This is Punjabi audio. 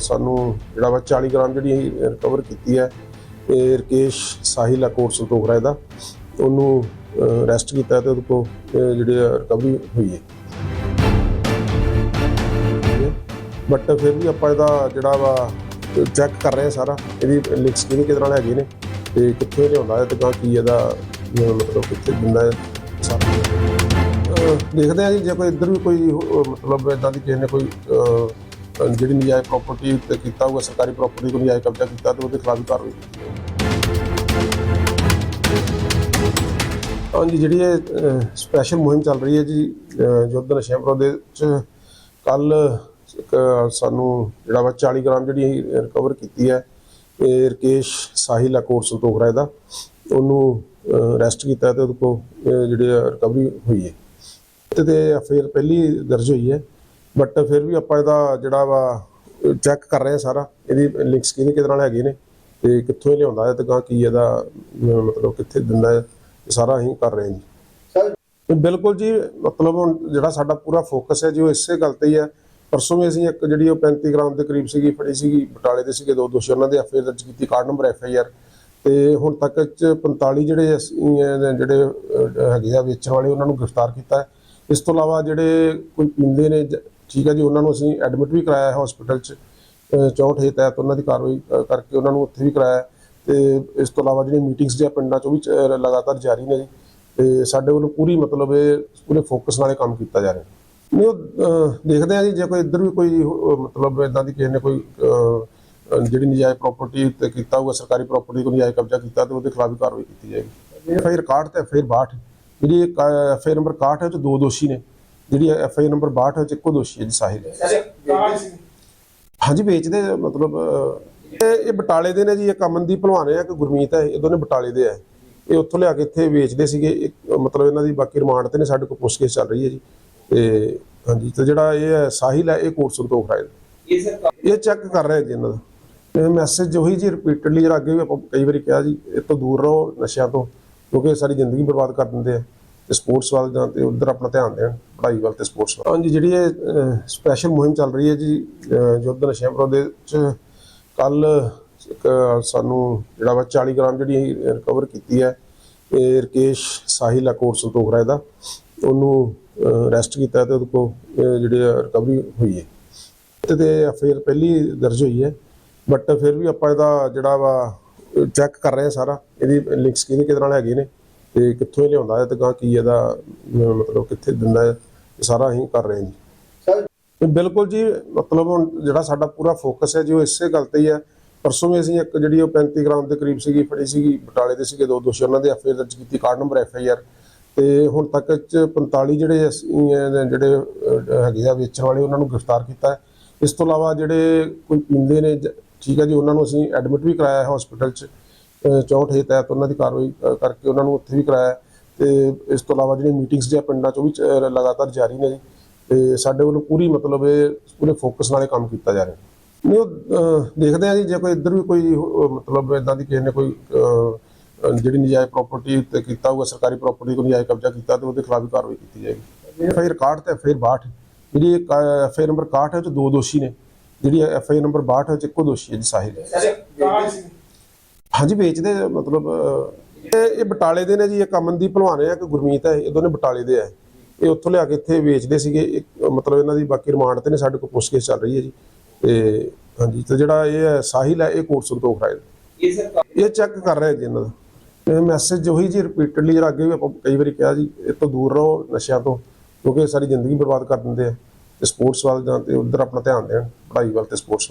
ਸਾਨੂੰ ਜਿਹੜਾ ਵਾ 40 ਗ੍ਰਾਮ ਜਿਹੜੀ ਰਿਕਵਰ ਕੀਤੀ ਹੈ ਇਹ ਰਕੇਸ਼ ਸਾਹਿਲ ਆ ਕੋਟ ਇਹਦਾ। ਉਹਨੂੰ ਅਰੈਸਟ ਕੀਤਾ ਤੇ ਉਹਦੇ ਕੋਲ ਅ, ਜਿਹੜੀ ਰਿਕਵਰੀ ਹੋਈ ਹੈ। ਬਟ ਫਿਰ ਵੀ ਆਪਾਂ ਇਹਦਾ ਜਿਹੜਾ ਵਾ ਚੈੱਕ ਕਰ ਰਹੇ ਹਾਂ ਸਾਰਾ। ਇਹਦੀ ਲਿੰਕਸ ਕਿਹਦੇ ਕਿਹਦੇ ਨਾਲ ਹੈਗੇ ਨੇ ਤੇ ਕਿੱਥੋਂ ਇਹ ਲਿਆਉਂਦਾ ਹੈ ਤੇ ਗਾਂ ਕੀ ਇਹਦਾ ਮਤਲਬ ਕਿੱਥੇ ਦਿੰਦਾ ਹੈ। ਦੇਖਦੇ ਹਾਂ ਜੀ ਜੇ ਕੋਈ ਇੱਧਰ ਵੀ ਕੋਈ ਮਤਲਬ ਇਦਾਂ ਦੀ ਕਿਸੇ ਨੇ ਕੋਈ ਜਿਹੜੀ ਨਜਾਇਜ਼ ਪ੍ਰਾਪਰਟੀ ਤੇ ਕੀਤਾ ਹੋਊਗਾ, ਸਰਕਾਰੀ ਪ੍ਰਾਪਰਟੀ ਤੋਂ ਨਜਾਇਜ਼ ਕਬਜ਼ਾ ਕੀਤਾ, ਤੇ ਉਹਦੇ ਖਿਲਾਫ ਕਾਰਵਾਈ ਹਾਂਜੀ, ਜਿਹੜੀ ਇਹ ਸਪੈਸ਼ਲ ਮੁਹਿੰਮ ਚੱਲ ਰਹੀ ਹੈ ਜੀ ਯੁੱਧ ਨਸ਼ਿਆਂ ਵਿਰੋਧ ਦੇ ਚ ਕੱਲ ਸਾਨੂੰ ਜਿਹੜਾ ਵਾ 40 ਗ੍ਰਾਮ ਜਿਹੜੀ ਰਿਕਵਰ ਕੀਤੀ ਹੈ, ਇਹ ਰਕੇਸ਼ ਸਾਹਿਲ ਆ ਸੰਤੋਖ ਰਾਏ ਦਾ ਉਹਨੂੰ ਅਰੈਸਟ ਕੀਤਾ ਤੇ ਉਹਦੇ ਕੋਲ ਜਿਹੜੀ ਰਿਕਵਰੀ ਹੋਈ ਹੈ। ਤੇ ਤੇ ਪਹਿਲੀ ਦਰਜ ਹੋਈ ਹੈ। ਬਟ ਫਿਰ ਵੀ ਆਪਾਂ ਇਹਦਾ ਜਿਹੜਾ ਵਾ ਚੈੱਕ ਕਰ ਰਹੇ ਹਾਂ ਸਾਰਾ। ਇਹਦੀ ਲਿੰਕਸ ਕਿਹਦੇ ਕਿਹਦੇ ਨਾਲ ਹੈਗੇ ਨੇ ਤੇ ਕਿੱਥੋਂ ਇਹ ਲਿਆਉਂਦਾ ਹੈ ਤੇ ਗਾਂ ਕੀ ਇਹਦਾ ਮਤਲਬ ਕਿੱਥੇ ਦਿੰਦਾ ਹੈ ਸਾਰਾ ਅਸੀਂ ਕਰ ਰਹੇ ਹਾਂ ਜੀ। ਬਿਲਕੁਲ ਜੀ ਮਤਲਬ ਜਿਹੜਾ ਸਾਡਾ ਪੂਰਾ ਫੋਕਸ ਹੈ ਜੀ ਉਹ ਇਸੇ ਗੱਲ ਤੇ ਹੀ ਹੈ। ਪਰਸੋਂ ਵੀ ਅਸੀਂ ਇੱਕ ਜਿਹੜੀ ਉਹ 35 ਗ੍ਰਾਮ ਦੇ ਕਰੀਬ ਸੀਗੀ ਫੜੀ ਸੀਗੀ ਬਟਾਲੇ ਦੇ ਸੀਗੇ ਦੋ ਦੋਸ਼ੀ ਉਹਨਾਂ ਦੇ ਐਫਆਈਆਰ ਦਰਜ ਕੀਤੀ ਕਾਰਡ ਨੰਬਰ ਐਫਆਈਆਰ ਤੇ ਹੁਣ ਤੱਕ ਚ 45 ਜਿਹੜੇ ਅਸੀਂ, ਜਿਹੜੇ ਹੈਗੇ ਆ ਵੇਚਣ ਵਾਲੇ ਉਹਨਾਂ ਨੂੰ ਗ੍ਰਿਫਤਾਰ ਕੀਤਾ ਇਸ ਤੋਂ ਇਲਾਵਾ ਜਿਹੜੇ ਕੋਈ ਪੀਂਦੇ ਨੇ ਠੀਕ ਹੈ ਜੀ ਉਹਨਾਂ ਨੂੰ ਅਸੀਂ ਐਡਮਿਟ ਵੀ ਕਰਾਇਆ ਹੈ ਹਸਪੀਟਲ ਚ ਅਹ, 64 ਹੇ ਤਹਿਤ ਉਹਨਾਂ ਦੀ ਕਾਰਵਾਈ ਕਰਕੇ ਉਹਨਾਂ ਨੂੰ ਉੱਥੇ ਵੀ ਕਰਾਇਆ। ਤੇ ਇਸ ਤੋਂ ਇਲਾਵਾ ਜਿਹੜੀਆਂ ਮੀਟਿੰਗਸ ਜਾਂ ਪਿੰਡਾਂ ਚ ਉਹ ਵੀ ਲਗਾਤਾਰ ਜਾਰੀ ਨੇ ਜੀ। ਤੇ ਸਾਡੇ ਵੱਲੋਂ ਪੂਰੀ ਮਤਲਬ ਇਹ ਪੂਰੇ ਫੋਕਸ ਨਾਲ ਕੰਮ ਕੀਤਾ ਜਾ ਰਿਹਾ ਨਹੀਂ ਉਹ ਦੇਖਦੇ ਆ ਜੀ ਜੇ ਕੋਈ ਇੱਧਰ ਵੀ ਕੋਈ ਮਤਲਬ ਇਦਾਂ ਦੀ ਕਿਸੇ ਨੇ ਕੋਈ ਜਿਹੜੀ ਨਜਾਇਜ਼ ਪ੍ਰਾਪਰਟੀ ਤੇ ਕੀਤਾ ਹੋਊਗਾ ਸਰਕਾਰੀ ਪ੍ਰਾਪਰਟੀ ਕੋਈ ਨਜਾਇਜ਼ ਕਬਜ਼ਾ ਕੀਤਾ ਤੇ ਉਹਦੇ ਖਿਲਾਫ ਵੀ ਕਾਰਵਾਈ ਕੀਤੀ ਜਾਏਗੀ। ਆਈ ਰਿਕਾਰਡ ਤੇ ਫਿਰ 62 ਜਿਹੜੀ ਐਫ ਆਈ ਨੰਬਰ 61 ਹੈ ਉਹ ਦੋ ਦੋਸ਼ੀ ਨੇ। ਜਿਹੜੀ ਐਫ ਆਈ ਨੰਬਰ 62 ਹੈ ਉਹ 'ਚ ਇੱਕੋ ਦੋਸ਼ੀ ਹੈ ਜੀ ਸਾਹਿਲ। ਹਾਂਜੀ ਵੇਚਦੇ ਮਤਲਬ ਇਹ ਬਟਾਲੇ ਦੇ ਨੇ ਜੀ ਇੱਕ ਅਮਨਦੀਪ ਭਲਵਾਨ ਹੈ ਕਿ ਗੁਰਮੀਤ ਹੈ ਇਹ ਦੋਨੇ ਬਟਾਲੇ ਦੇ ਆ। ਇਹ ਉੱਥੋਂ ਲਿਆ ਕੇ ਇੱਥੇ ਵੇਚਦੇ ਸੀਗੇ ਇੱਕ- ਮਤਲਬ ਇਹਨਾਂ ਦੀ ਬਾਕੀ ਰਿਮਾਂਡ ਤੇ ਨੇ ਸਾਡੇ ਕੋਲ ਪੁੱਛਗਿੱਛ ਚੱਲ ਰਹੀ ਹੈ ਜੀ। ਤੇ ਹਾਂਜੀ ਤੇ ਜਿਹੜਾ ਇਹ ਹੈ ਸਾਹਿਲ ਹੈ ਇਹ ਕੋਟ ਸੰਤੋਖ ਰਾਏ। ਇਹ ਚੈੱਕ ਕਰ ਰਹੇ ਜੀ ਇਹਨਾਂ ਦਾ। ਇਹ ਮੈਸੇਜ ਉਹੀ ਜੀ ਰਿਪੀਟਡਲੀ ਜਿਹੜਾ ਅੱਗੇ ਵੀ ਆਪਾਂ ਕਈ ਵਾਰੀ ਕਿਹਾ ਜੀ ਇਹ ਤੋਂ ਦੂਰ ਰਹੋ ਨਸ਼ਿਆਂ ਤੋਂ ਕਿਉਂਕਿ ਇਹ ਸਾਰੀ ਜ਼ਿੰਦਗੀ ਬਰਬਾਦ ਕਰ ਦਿੰਦੇ ਆ। ਤੇ ਸਪੋਰਟਸ ਵੱਲ ਜਾਂ ਤੇ ਉਧਰ ਆਪਣਾ ਧਿਆਨ ਦੇਣ ਪੜ੍ਹਾਈ ਵੱਲ ਤੇ ਸਪੋਰਟਸ ਵੱਲ। ਹਾਂਜੀ ਜਿਹੜੀ ਇਹ ਸਪੈਸ਼ਲ ਮੁਹਿੰਮ ਚੱਲ ਰਹੀ ਹੈ ਜੀ ਯੁੱਧ ਨਸ਼ਿਆਂ ਵਿਰੋਧ ਦੇ ਚ ਕੱਲ ਸਾਨੂੰ ਜਿਹੜਾ ਵਾ 40 ਗ੍ਰਾਮ ਜਿਹੜੀ ਰਿਕਵਰ ਕੀਤੀ ਹੈ ਇਹ ਰਕੇਸ਼ ਸਾਹਿਲ ਆ ਕੋਟ ਇਹਦਾ। ਉਹਨੂੰ ਅਰੈਸਟ ਕੀਤਾ ਤੇ ਉਹਦੇ ਕੋਲ ਅਹ, ਜਿਹੜੀ ਰਿਕਵਰੀ ਹੋਈ ਹੈ। ਤੇ ਤੇ ਪਹਿਲੀ ਦਰਜ ਹੋਈ ਹੈ ਬਟ ਫਿਰ ਵੀ ਆਪਾਂ ਇਹਦਾ ਜਿਹੜਾ ਵਾ ਚੈੱਕ ਕਰ ਰਹੇ ਹਾਂ ਸਾਰਾ। ਇਹਦੀ ਲਿੰਕਸ ਕਿਹਦੇ ਕਿਹਦੇ ਨਾਲ ਹੈਗੇ ਨੇ। ਤੇ ਕਿੱਥੋਂ ਲਿਆਉਂਦਾ ਹੈ ਤੇ ਗਾਂ ਕੀ ਇਹਦਾ ਮਤਲਬ ਕਿੱਥੇ ਦਿੰਦਾ ਹੈ ਸਾਰਾ ਅਸੀਂ ਕਰ ਰਹੇ ਹਾਂ ਜੀ। ਤੇ ਬਿਲਕੁਲ ਜੀ ਮਤਲਬ ਜਿਹੜਾ ਸਾਡਾ ਪੂਰਾ ਫੋਕਸ ਹੈ ਜੀ ਉਹ ਇਸੇ ਗੱਲ ਤੇ ਹੀ ਹੈ। ਪਰਸੋਂ ਵੀ ਅਸੀਂ ਇੱਕ ਜਿਹੜੀ ਉਹ 35 ਗ੍ਰਾਮ ਦੇ ਕਰੀਬ ਸੀਗੀ ਫੜੀ ਸੀਗੀ ਬਟਾਲੇ ਦੇ ਸੀਗੇ ਦੋ ਦੋਸ਼ੀ ਉਹਨਾਂ ਦੇ ਐਫਆਈਆਰ ਦਰਜ ਕੀਤੀ ਕਾਰਡ ਨੰਬਰ ਐਫਆਈਆਰ ਤੇ ਹੁਣ ਤੱਕ ਚ 45 ਜਿਹੜੇ ਜਿਹੜੇ ਹੈਗੇ ਆ ਵੇਚਣ ਵਾਲੇ ਉਹਨਾਂ ਨੂੰ ਗ੍ਰਿਫਤਾਰ ਕੀਤਾ ਹੈ। ਇਸ ਤੋਂ ਇਲਾਵਾ ਜਿਹੜੇ ਕੋਈ ਪੀਂਦੇ ਨੇ ਠੀਕ ਹੈ ਜੀ ਉਹਨਾਂ ਨੂੰ ਅਸੀਂ ਐਡਮਿਟ ਵੀ ਕਰਾਇਆ ਹੈ ਹਸਪੀਟਲ ਚ। 64 ਹੇ ਤਹਿਤ ਉਹਨਾਂ ਦੀ ਕਾਰਵਾਈ ਕਰਕੇ ਉਹਨਾਂ ਨੂੰ ਉੱਥੇ ਵੀ ਕਰਾਇਆ। ਤੇ ਇਸ ਤੋਂ ਇਲਾਵਾ ਜਿਹੜੀਆਂ ਮੀਟਿੰਗਸ ਜਾਂ ਪਿੰਡਾਂ ਚ ਵੀ ਲਗਾਤਾਰ ਜਾਰੀ ਨੇ ਜੀ, ਤੇ ਸਾਡੇ ਵੱਲੋਂ ਪੂਰੀ ਮਤਲਬ ਇਹ, ਪੂਰੇ ਫੋਕਸ ਨਾਲ ਕੰਮ ਕੀਤਾ ਜਾ ਰਿਹਾ। ਨਹੀਂ, ਉਹ ਦੇਖਦੇ ਆ ਜੀ, ਜੇ ਕੋਈ ਇੱਧਰ ਵੀ ਕੋਈ ਮਤਲਬ ਇਦਾਂ ਦੀ ਕਿਸੇ ਨੇ ਕੋਈ ਜਿਹੜੀ ਨਜਾਇਜ਼ ਪ੍ਰਾਪਰਟੀ ਤੇ ਕੀਤਾ ਹੋਊਗਾ, ਸਰਕਾਰੀ ਪ੍ਰਾਪਰਟੀ ਕੋਈ ਨਜਾਇਜ਼ ਕਬਜ਼ਾ ਕੀਤਾ ਤੇ ਉਹਦੇ ਖਿਲਾਫ ਵੀ ਕਾਰਵਾਈ ਕੀਤੀ ਜਾਏਗੀ। ਐਫ ਆਈ ਰਿਕਾਰਡ ਤੇ ਫਿਰ 62 ਜਿਹੜੀ ਐਫ ਆਈ ਨੰਬਰ 61 ਹੈ 'ਚ ਦੋ ਦੋਸ਼ੀ ਨੇ। ਜਿਹੜੀ ਐਫ ਆਈ ਨੰਬਰ 62 ਹੈ 'ਚ ਇੱਕੋ ਦੋਸ਼ੀ ਹੈ ਜੀ, ਸਾਹਿਲ। ਸਰ ਹਾਂਜੀ ਵੇਚਦੇ ਆ, ਮਤਲਬ ਅਹ, ਇਹ ਇਹ ਬਟਾਲੇ ਦੇ ਨੇ ਜੀ ਇੱਕ ਅਮਨਦੀਪ ਭਲਵਾਨ ਹੈ ਕਿ ਗੁਰਮੀਤ ਹੈ ਇਹ ਦੋਨੇ ਬਟਾਲੇ ਦੇ ਆ। ਇਹ ਉੱਥੋਂ ਲਿਆ ਕੇ ਇੱਥੇ ਵੇਚਦੇ ਸੀਗੇ ਇੱਕ- ਮਤਲਬ ਇਹਨਾਂ ਦੀ ਬਾਕੀ ਰਿਮਾਂਡ ਤੇ ਨੇ ਸਾਡੇ ਕੋਲ ਪੁੱਛਗਿੱਛ ਚੱਲ ਰਹੀ ਹੈ ਜੀ। ਤੇ ਹਾਂਜੀ ਤੇ ਜਿਹੜਾ ਇਹ ਹੈ ਸਾਹਿਲ ਹੈ ਇਹ ਕੋਟ ਸੰਤੋਖ ਰਾਏ ਦਾ। ਇਹ ਸਰ ਇਹ ਚੈੱਕ ਕਰ ਰਹੇ ਜੀ ਇਹਨਾਂ ਦਾ। ਇਹ ਮੈਸੇਜ ਉਹੀ ਜੀ ਰਿਪੀਟਡਲੀ ਜਿਹੜਾ ਅੱਗੇ ਵੀ ਆਪਾਂ ਕਈ ਵਾਰੀ ਕਿਹਾ ਜੀ ਇਹ ਤੋਂ ਦੂਰ ਰਹੋ ਨਸ਼ਿਆਂ ਤੋਂ ਕਿਉਂਕਿ ਇਹ ਸਾਰੀ ਜ਼ਿੰਦਗੀ ਬਰਬਾਦ ਕਰ ਦਿੰਦੇ ਆ। ਤੇ ਸਪੋਰਟਸ ਵੱਲ ਜਾਂ ਤੇ ਉਧਰ ਆਪਣਾ ਧਿਆਨ ਦੇਣ ਪੜ੍ਹਾਈ ਵੱਲ ਤੇ ਸਪੋਰਟਸ ਵੱਲ।